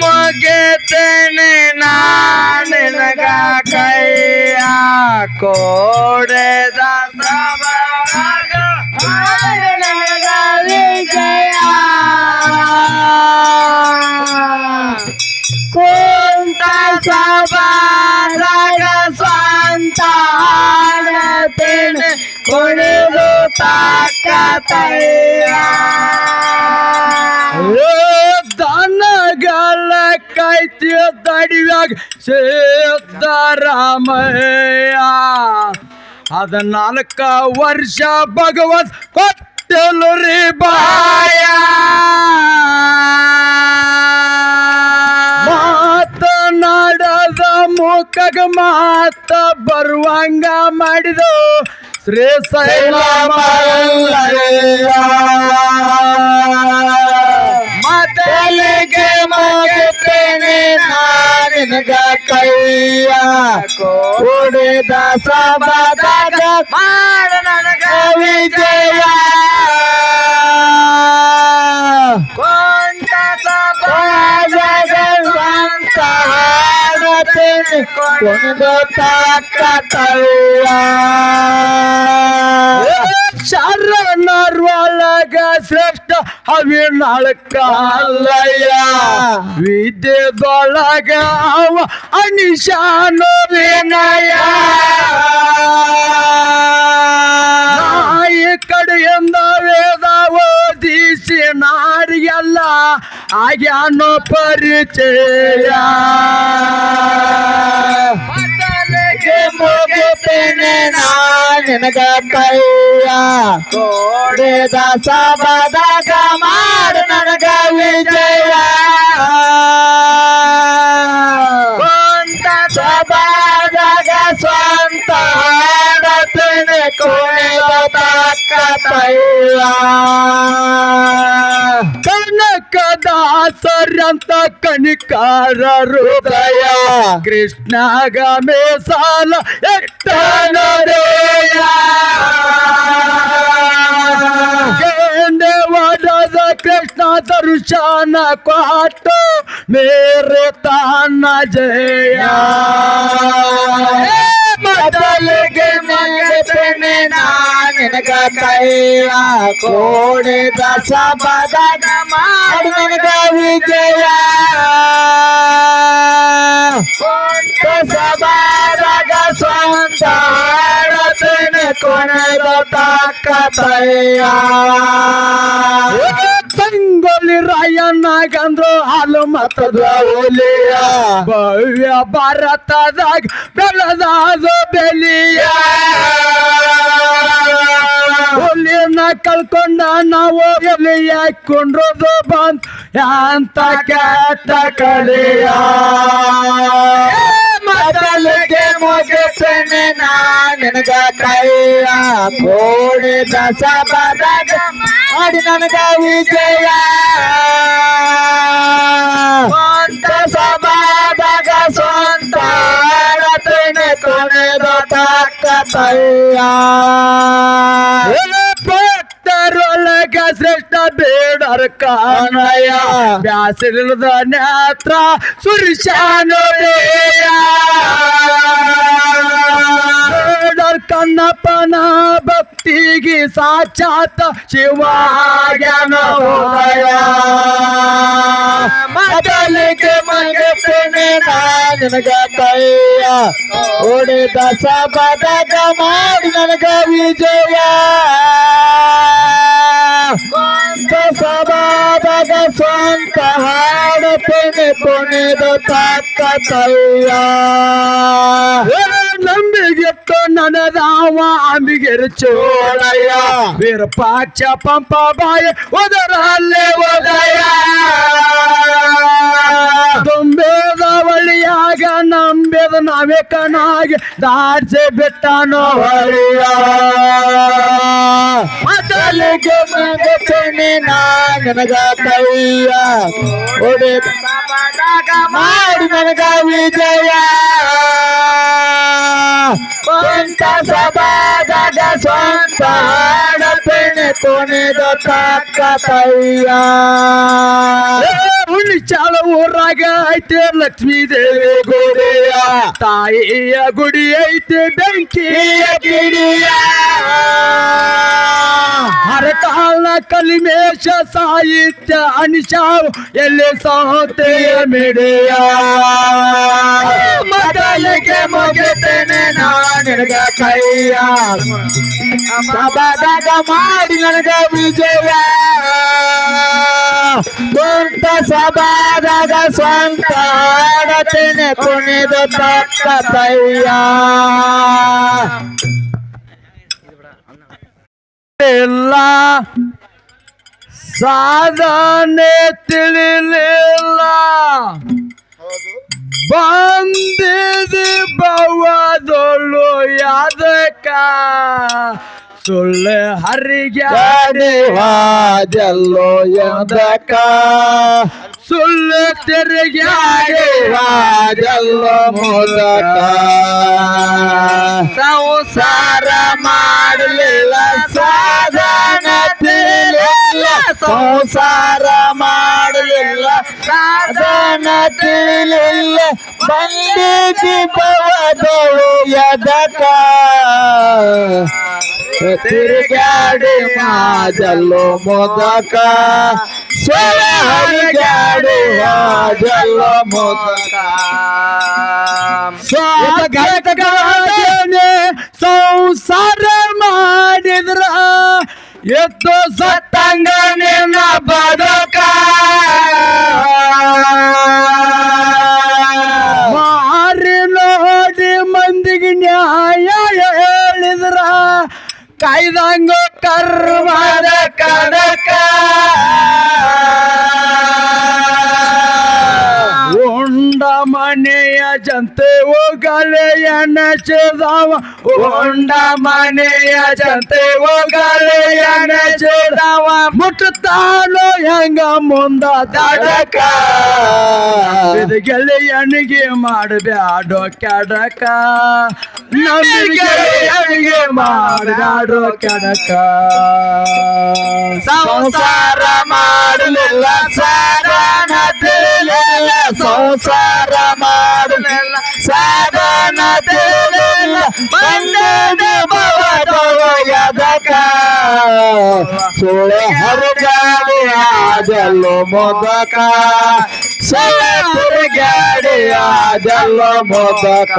ಮುಗಿತೇನೆ ನಾನಿನಗ ಕೈಯ ಕೋಡೆದ ಕುಂತ ಸಬರಾಗ ಸ್ವಂತ ಹಾಡತೇನೆ. ಕುಣಿದು ತಾಕ ದನಗಳ ಕೈತಿ ದಡಿವ್ಯಾಗ ಸಿದ್ದರಾಮಯ್ಯ ಅದ ನಾಲ್ಕ ವರ್ಷ ಭಗವತ್ ಕೊಟ್ಟಲು ರೀ ಬಾಯ. ಮಾತನಾಡದ ಮುಖಗ ಮಾತ ಬರುವಂಗ ಮಾಡಿದು ಶ್ರೀ ಶೈಲ ಮೊದಲಿಗೆ ಮುಗಿತೇನೆ ನಾನಿನಗ ಕೈಯ ಕೊಡಿದ ಸಬದಾಗ ಮಾಡ ನನಗ ವಿಜಯ. ಕೊಂಡ ತಾಕತಯ್ಯ ಶರಣರೊಳಗ ಶ್ರೇಷ್ಠ ಅವಿನಾಳಕಾಲಯ್ಯ ವಿದ್ಯೆದೊಳಗ ಅವ ಅನಿಶಾನು ವಿನಯ. ನಾಯಿ ಕಡೆಯಿಂದ ವೇದ ಓದಿಸಿ ನಾರಿಯಲ್ಲ ಆಗ್ಯಾನೋ ಪರಿಚಯ ಮುಗಿತೇನೆ ನಿನಗ ಕೈಯ ಕೋಡೆದ ಸಬದಾಗ ಮಾಡು ನನಗ ವಿಜಯ ಕೊಂತ ಸಬದಾಗ ಸ್ವಂತ ಹಾಡತೇನೆ ಕೋಡೆದ ತಾಕತಯ್ಯ ಕನಕದಾಸರಂತ ಕಣಿಕಾರ ಹೃದಯ. ಕೃಷ್ಣಗ ಮೇಸಾಲ ಎಟ್ಟನರೆಯ ವಡದ ಕೃಷ್ಣ ದರ್ಶನ ಕೊಟ್ಟು ಮೇರೆ ತಾನ ಜಯ ಮೊದಲಿಗೆ ಮಗತೇನೆ ನಿನಗ ಕೈಯ ಕೋಡಿದ ಸಬದಾಗ ಮಾಡಿ ನನಗ ವಿಜಯ ಸಬದಾಗ ಸ್ವಂತ ಹಾಡತೇನೆ ಕೊನೆದ ತಾಕತಯ್ಯ ಸಂಗೊಳ್ಳಿ ರಾಯಣ್ಣಗಂದ್ರು ಹಾಲು ಮತದ ಒಲಿಯ ಭವ್ಯ ಭಾರತದಾಗ ಬೆಳೆದಾದ ಬೆಲಿಯ. ಹುಲಿನ ಕಳ್ಕೊಂಡ ನಾವು ಎಲ್ಲಿ ಕುಂಡ್ರದು ಬಂದ್ ಅಂತ ಕೆಟ್ಟ ಕಡೆಯ. ಮೊದಲಿಗೆ ಮುಗಿತೇನೆ ನಿನಗ ಕೈಯ. ಕೋಡಿದ ಸಬದಾಗ ಮಾಡಿ ನನಗ ವಿಜಯ ಸ್ವಂತ ಸಬದಾಗ ಸ್ವಂತ ಆಡತೇನೆ ಕೊನೆದ ತಾಕತಯ್ಯ ಭಕ್ತರೊಳಗ ಶ್ರೇಷ್ಠ ಬೇಡರ ಕಾಣಯ್ಯ. ಬ್ಯಾಸರಿಲ್ಲದ ನೇತ್ರ ಸುರಿಶಾನುಯ ಬೇಡರ್ ಕಣ್ಣಪ್ಪನ ಭಕ್ತಿಗೆ ಸಾಚಾತ ಶಿವಾಜ್ಞಾನ ಹೋದಯ ಮೊದಲಿಗೆ ಮಗತೇನೆ ನನಗ ಕೈಯ ಓಡಿದ ಸಬದಾಗ ಮಾಡಿ ನನಗ ವಿಜಯ ಸಬಾದಾಗ ಸ್ವಂತ ಹಾಡತೇನೆ ಕೊನೆದ ತಾಕತಯ್ಯ ನಂಬಿಗೆತ್ತು ನನದಾವ ಅಂಬಿಗೆರು ಚೋಳಯ್ಯ ವೀರಪಾಕ್ಷ ಪಂಪ ಬಾಯ ಒದರಲ್ಲೇ ಒದಯ ತುಂಬೇದ ಒಳಿಯಾಗ ನಂಬೇದ ನಾವೇ ಕಣಾಗಿ ದಾಡ್ಸೆ ಬಿಟ್ಟನೋ ಹೊಳಿಯ ಮೊದಲಿಗೆ ಮಗತೇನೆ ನನಗ ಕೈಯ ಹೊಡೆದ ಮಾಡಿ ನನಗ ವಿಜಯ ಸ್ವಂತ ಸಬಾದಾಗ ಸ್ವಂತ ಹಾಡತೇನೆ ಕೊನೆದ ತಾಕತಯ್ಯ ಚಾಳ ಊರಾಗ ಐತೆ ಲಕ್ಷ್ಮೀ ದೇವಿ ಗುಡಿಯ ತಾಯಿಯ ಗುಡಿ ಐತೆ ಬೆಂಕಿಯ ಗಿಡಿಯ ಹರತಾಳ ಕಲಿಮೇಶ ಸಾಹಿತ್ಯ ಅನಿಶಾವ್ ಎಲ್ಲಿ ಸಾತೆಯ ಮಿಡಿಯ ಮೊದಲಿಗೆ ಮುಗಿತೇನೆ ನಾನಿಗ ಕೈಯ ಸಬದಾಗ ಮಾಡಿ ನನಗ ವಿಜಯ ಸ್ವಂತ ಸಭಾದಾಗ ಸ್ವಂತ ಆಡತೇನೆ ಕುಣಿದು ತಕ್ಕ ತಯ್ಯ ಇಲ್ಲ. ಸಾಧನೆ ತಿಳಿಲಿಲ್ಲ. ಬಂದಿದೆ ಬವದೊಳು ಯಾದಕ? ಸುಳ್ಳು ಹರಿಗಾಡಿ ಹಾಜಲ್ಲೋ ಯಾದಕ? ಸುಳ್ಳು ತಿರುಗಾಡಿ ಹಾಜಲ್ಲೋ ಮೋದಕ ಸಂಸಾರ ಮಾಡಲಿಲ್ಲ ಸಾಧನ ತಿಳಿಲಿಲ್ಲ ಸಂಸಾರ ಮಾಡಲಿಲ್ಲ ಸಾಧನ ತಿಳಿಲಿಲ್ಲ ಬಂದಿದ್ದಿ ಬವದಳು ಯದಕ ತಿರುಗಾಡಿ ಮಾಜಲ್ಲು ಮೊದಕ. ಹರಿಗಾಡಿ ಮಾಜಲ್ಲು ಮೊದಕ. ಸ್ವಾಗತಗಾದನೆ ಸಂಸಾರ ಮಾಡಿದ್ರ ಎದ್ದು ಸತ್ತಂಗ ನಿನ್ನ ಬದುಕ. ಕರ್ಮದ ಕನಕ. ಉಂಡ ಮನೆಯ ಜನತೆ ಹೋಗಲೆಯ ನಚದಾವ. ಹೊಂಡ ಮನೆಯ ಜನತೆ ಹೋಗಲೆಯ ನಚದಾವ. ಮುಟ್ಟುತ್ತಾನೋ ಹೆಂಗ ಮುಂದ ದಡಕ. ಇದು ಗೆಳೆಯನಿಗೆ ಮಾಡಬ್ಯಾಡೋ ಕೆಡಕ. ನಮಗೆ ಮಾಡಬ್ಯಾಡೋ ಕೆಡಕ. ಸಂಸಾರ ಮಾಡಲಿಲ್ಲ ಸಾರ ಸಂಸಾರ ಸಾಧನ ತಿಳಿಲಿಲ್ಲ ಬಂದದ ಭವದವ ಯದಕ ಸುಳೆ ಹರಗಾಡಿ ಆಜಲ್ಲು ಮೊದಕ. ಸುಳೆ ತಿರುಗಾಡಿ ಆಜಲ್ಲು ಮೊದಕ.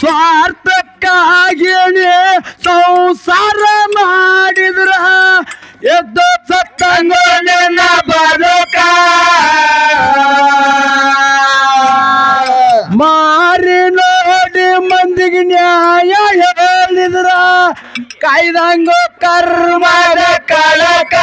ಸ್ವಾರ್ಥಕ್ಕಾಗಿಯೇ ಸಂಸಾರ ಮಾಡಿದ್ರ, ಎದ್ದು ಸತ್ತಂಗ ಬದುಕ ಕಾಯ್ದಂಗ ಕರ್ಮದ ಕಳಕ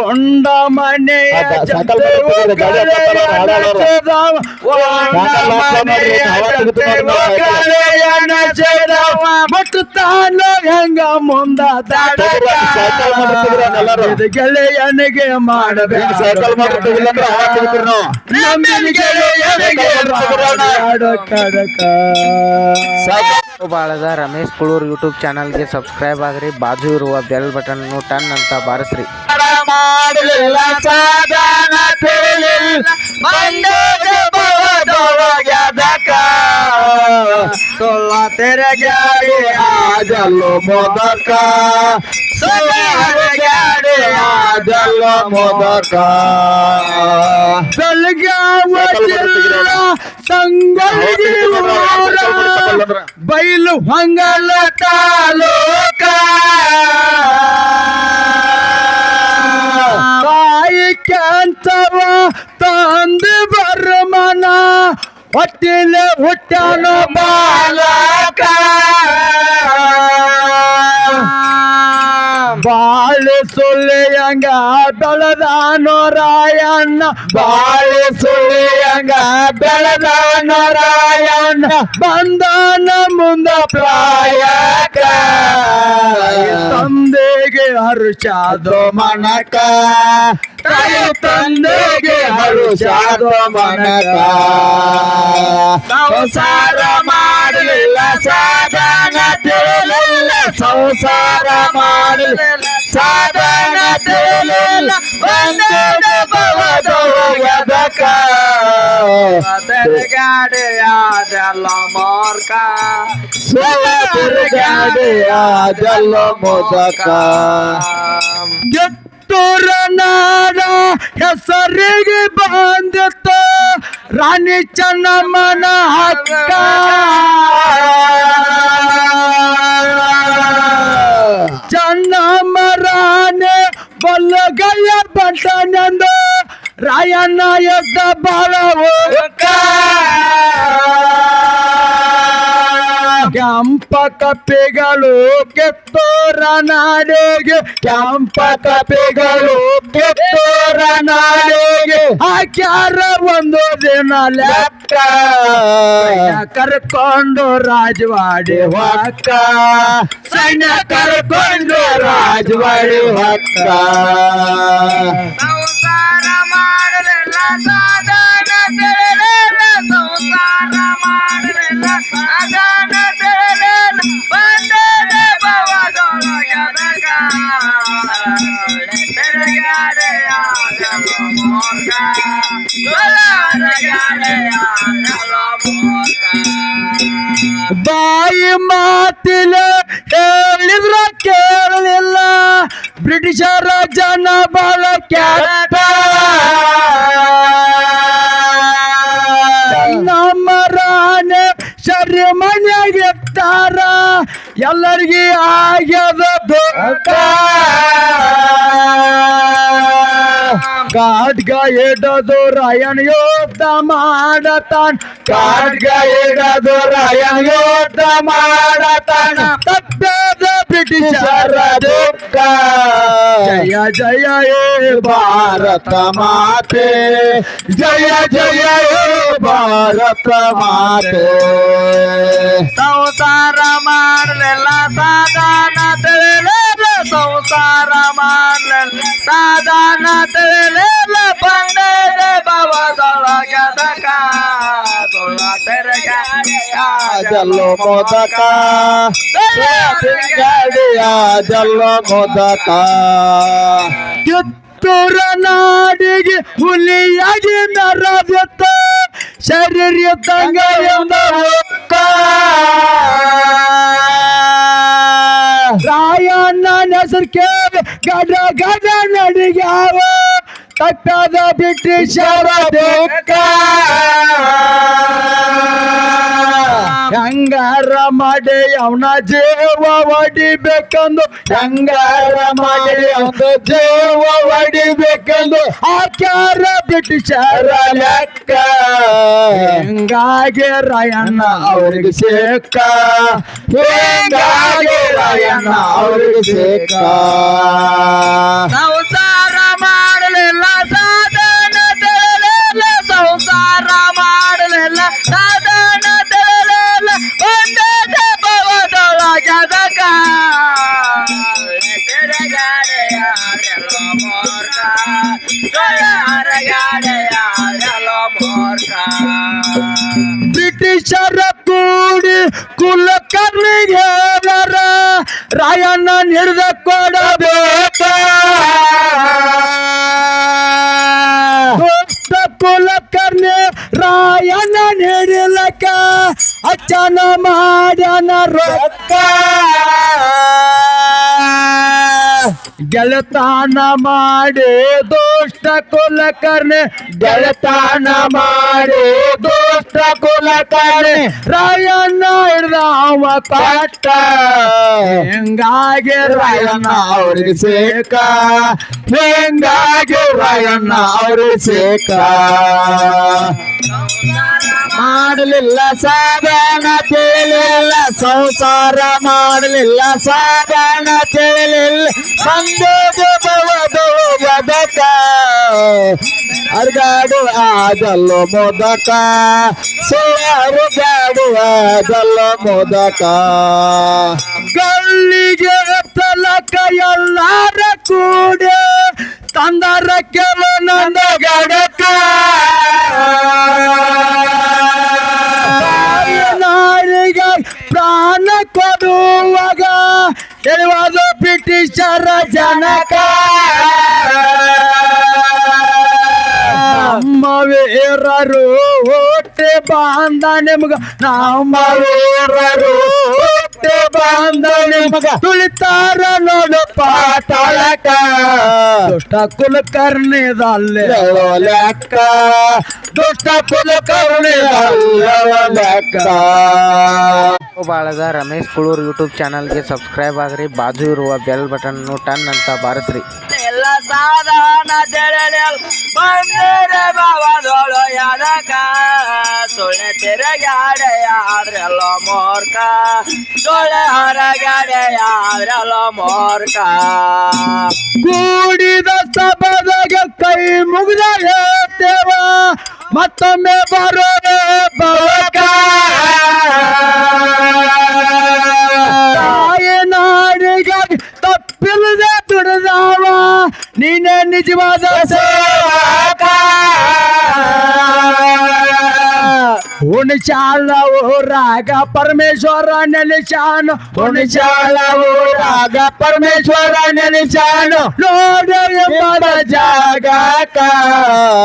ಉಂಡ ಮನೆಯ ಅದ, ಸಾಕಲ್ ನೋಡ್ರಿ, ಮುಟ್ಟುತ್ತಾನೋ ಹೆಂಗ ಮುಂದ ಗೆಳೆಯನಿಗೆ ಮಾಡಬೇಕು. ಸೈಕಲ್ ಬಾಳದ ರಮೇಶ್ ಕುಳೂರ್ ಯೂಟ್ಯೂಬ್ ಚಾನಲ್ಗೆ ಸಬ್ಸ್ಕ್ರೈಬ್ ಆಗ್ರಿ. ಬಾಜು ಇರುವ ಬೆಲ್ ಬಟನ್ ಟನ್ ಅಂತ ಬಾರಿಸ್ರಿ. ಮಾಡಲಿಲ್ಲ ಸಾಧನ ತಿಳಿಲಿಲ್ಲ. ಆಜಲ್ಲು ಮೊದಕ. ಬೆಳಗಾವ ಜಿಲ್ಲಾ ಸಂಗೊಳ್ಳಿ ಊರ ಬೈಲು ಹೊಂಗಲ ತಾಲೂಕ. ತಾಯಿ ಕ್ಯಾಂತವ ತಂದು ಬರ್ಮನ. ಹೊಟ್ಟಿಲ ಹುಟ್ಟನು ಬಾಲಕ. ಬಾಳೆ ಸುಳ್ಳಿಯಂಗ ಬೆಳೆದಾನೋ ರಾಯಣ್ಣ ಬಾಳೆ ಸುಳ್ಳಿಯಂಗ ಬೆಳೆದಾನೋ ರಾಯಣ್ಣ ಬಂದನ ಮುಂದ ಪ್ರಾಯಕ. ತಂದೆಗೆ ಹರುಷಾದೋ ಮನಕ. ತಂದೆಗೆ ಹರುಷಾದೋ ಮನಕ. ಸಂಸಾರ ಮಾಡಲಿಲ್ಲ ಸಾಧನ. ತಿಳಿಲಿಲ್ಲ ಸಂಸಾರ ಮಾಡಲಿಲ್ಲ ಸಾಧನ ತಿಳಿಲಿಲ್ಲ ಬಂದದ ಭವದೊಳಗದಕ ತಿರುಗಾಡಿಯಾದೆಲ್ಲ ಮಾರ್ಕ. ಸುಳ್ಳ ತಿರುಗಾಡಿಯಾದೆಲ್ಲ ಮೋದಕ. ಕಿತ್ತೂರ ನಾಡ ಹೆಸರಿಗೆ ಬಂದಿತ್ತ. ರಾಣಿ ಚನ್ನಮ್ಮನ ಹಕ್ಕ. ಬಲ್ಲಗಯ್ಯ ಬಂಟನೆಂದು ರಾಯಣ್ಣ ಎದ್ದ ಬಾಳ ಕೆಂಪ ಕಪ್ಪೆಗಳು ಕೆತ್ತೋರ ನಾಡಿಗೆ ಕೆಂಪ ಕಪ್ಪೆಗಳು ಕೆತ್ತೋರ ನಾಡಿಗೆ ಹಾಕ್ಯಾರ ಒಂದು ದಿನ ಲೆಕ್ಕ. ಕರ್ಕೊಂಡು ರಾಜವಾಡಿ ಹೊಕ್ಕ. ಸಣ್ಣ ಕರ್ಕೊಂಡು ರಾಜವಾಡಿ ಹೊಕ್ಕ. ಸಂಸಾರ ಮಾಡಲಿಲ್ಲ ಸಾಧನ ಮನೆಯಾಗಿರ್ತಾರ ಎಲ್ಲರಿಗೆ ಆಗ್ಯದ ದುಃಖ ಕಾಡ್ಗ ಹಿಡದು ರಾಯಣ ಯೋಧ ಮಾಡತಾನ. ಕಾಡ್ಗ ಎಡದು ರಾಯಣ ಯೋಧ ಮಾಡತಾನ. ಬ್ರಿಟಿಷರ ದುಃಖ ಜಯ ಜಯ ಹೇ ಭಾರತ ಮಾತೆ. ಜಯ ಜಯ ಹೇ ಭಾರತ ಮಾತೆ. ಸಂಸಾರ ಮಾಡಲಿಲ್ಲ ಸಾಧನ ತಿಳಿಲಿಲ್ಲ ಸಂಸಾರ ಮಾಡಲಿಲ್ಲ ಸಾಧನ ತಿಳಿಲಿಲ್ಲ ಬಂದದ ಭವದೊಳಗದಕ ಸುಳ್ಳ ತೆರಗಾಡಿಯ ಜಲ್ಲೋ ಮೋದಕ. ಜಲ್ಲೋ ಮೋದಕ ಕಿತ್ತೂರ ನಾಡಿಗೆ ಹುಲಿಯಾಗಿ ನರಬಿತ್ತ ಶರೀರ ತಂಗ ರಾಯಣ್ಣ ಹೆಸರು ಕೇಳಿ ಗಡ ಗಡ ನಡಿಗ್ಯಾವ. ತಟ್ಟದ ಬ್ರಿಟಿಷರ ಬೇಕಾ ಹೆಂಗಾರ ಮಾಡಿ ಅವನ ಜೀವ ಹೊಡಿಬೇಕಂದು ಹಂಗಾರ ಮಾಡಿ ಅವನ ಜೀವ ಹೊಡಿಬೇಕಂದು ಆಚಾರ ಬ್ರಿಟಿಷರ ಲೆಕ್ಕ. ಹಿಂಗಾಗಿ ರಾಯಣ್ಣ ಅವ್ರಿಗೆ ಸೇಕ? ಹಿಂಗಾಗಿ ರಾಯಣ್ಣ ಅವ್ರಿಗೆ ಸೇಕ? ಸಂಸಾರ ಮಾಡಲಿಲ್ಲ ಅಚ್ಚನ ಮಾಡ್ಯಾನ ರೊಕ್ಕ. ಗೆಳತಾನ ಮಾಡಿ ದುಷ್ಟ ಕುಲಕರ್ಣೆ ಗೆಳತಾನ ಮಾಡಿ ದುಷ್ಟ ಕುಲಕರ್ಣೆ ರಾಯಣ್ಣ ಹಿಡ್ದ ಅವ ಕಟ್ಟ. ಹಿಂಗಾಗಿ ರಾಯಣ್ಣ ಅವ್ರಿಗೆ ಸೇಕ. ಹಿಂಗಾಗಿ ರಾಯಣ್ಣ ಅವ್ರಿಗೆ ಸೇಕ. ಮಾಡಲಿಲ್ಲ ಸಾಧನ ತಿಳಿಲಿಲ್ಲ ಸಂಸಾರ ಮಾಡಲಿಲ್ಲ, ಸಾಧನ ತಿಳಿಲಿಲ್ಲ ಬಂದದು ಬವದು ಬದಕ. ಅರ್ಗಾಡು ಆಗಲ್ಲೋ ಮೋದಕ. ಸುರುಗಾಡು ಆಗಲ್ಲೋ ಮೋದಕ. ಗಲ್ಲಿಗೆ ತಲಕ ಎಲ್ಲಾರ ಕೂಡ, ತಂದರ ಕೆಲ ನಂದ ಗಡಕ. ಕಟ್ಟುವಾಗ ಎಳುವಾದ ಬ್ರಿಟಿಷರ ಜನಕ. ನಮ್ಮವೇರರು ಹೊಟ್ಟೆ ಬಾಂಧ ನಿಮ್ಗ. ನಮ್ಮವೇರರು ವೀರರು ಹುಟ್ಟಿ ಬಾಂಧ ನಿಮ್ಗ ತುಳಿತಾರ ನೋಡು ಪಾತಾಳಕ ದುಷ್ಟ ಕುಲಕರ್ಣಿದಲ್ಲಿ ಲೆಕ್ಕ ದುಷ್ಟ ಕುಲಕರ್ಣಿದಲ್ಲಿ ಲೆಕ್ಕ ಬಾಳದ ರಮೇಶ್ ಕುಳೂರ್ ಯೂಟ್ಯೂಬ್ ಚಾನಲ್ಗೆ ಸಬ್ಸ್ಕ್ರೈಬ್ ಆಗ್ರಿ ಬಾಜು ಇರುವ ಬೆಲ್ ಬಟನ್ ಟನ್ ಅಂತ ಬಾರಿಸ್ರಿ ಎಲ್ಲ ಸಾಧನ ತೆರಳಲ್ ಬಂದರೆ ಬಾವದೊಳು ಯಾದಕ ಸೊಳ್ಳೆ ತೆರಗಾಡೆಯ ಆದ್ರೆಲ್ಲ ಮೋರ್ಕ ಸೊಳ್ಳೆ ಹೊರಗಡೆ ಆದ್ರೆಲ್ಲ ಮೋರ್ಕ ಕೂಡಿದ ಸಭದಾಗ ಕೈ ಮುಗಿದ ಹೇಳ್ತೇವ, ಮತ್ತೊಮ್ಮೆ ಬರೋ ಬರಕ. ತಾಯಿ ನಾಡಿಗಾಗಿ ತಪ್ಪಿಲ್ಲದೆ ದುಡಿದವ, ನೀನೇ ನಿಜವಾದ ಸೇವಕ ಉಣಿಚಾಲವು ರಾಗ ಪರಮೇಶ್ವರ ನೆಲೆಸಾನು ಉಣಿಚಾಲವು ರಾಗ ಪರಮೇಶ್ವರ ನೆಲೆಸಾನು ನೋಡ ಎಂಬ ಜಾಗಕ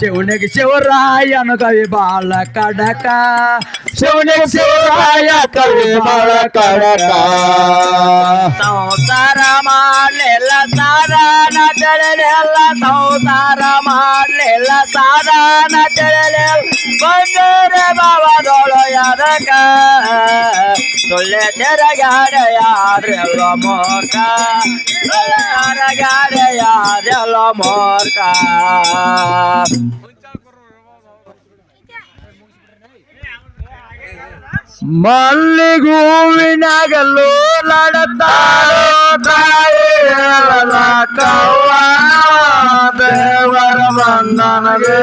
ಶಿವನಿಗೆ ಶಿವರಾಯನು ಕವಿ ಬಾಳ ಕಡಕ ಶಿವನಿಗೆ ಶಿವರಾಯ ಕವಿ ಬಾಳ ಕಡಕ ಸಂಸಾರ ಮಾಡಲಿಲ್ಲ ಸಾಧನ ತಿಳಿಲಿಲ್ಲ ಸಂಸಾರ ಮಾಡಲಿಲ್ಲ ಸಾಧನ ತಿಳಿಲಿಲ್ಲ ಬಂದರೆ ಬಾವದೊಳು ಯಾದಕ ಸುಳ್ಳೆ ತೆರಗಾಡೆ ಯಾರೆಲ್ಲ ಮೋರ್ಕ. ಯಾರೆಲ್ಲ ಮೋರ್ಕ. ಮಲ್ಲಿಗೂವಿನಾಗಲು ನಡತಾರೋ ತಾಯಿಯವರ ಕವ್ವ. ದೇವರ ಬಂಧನವೇ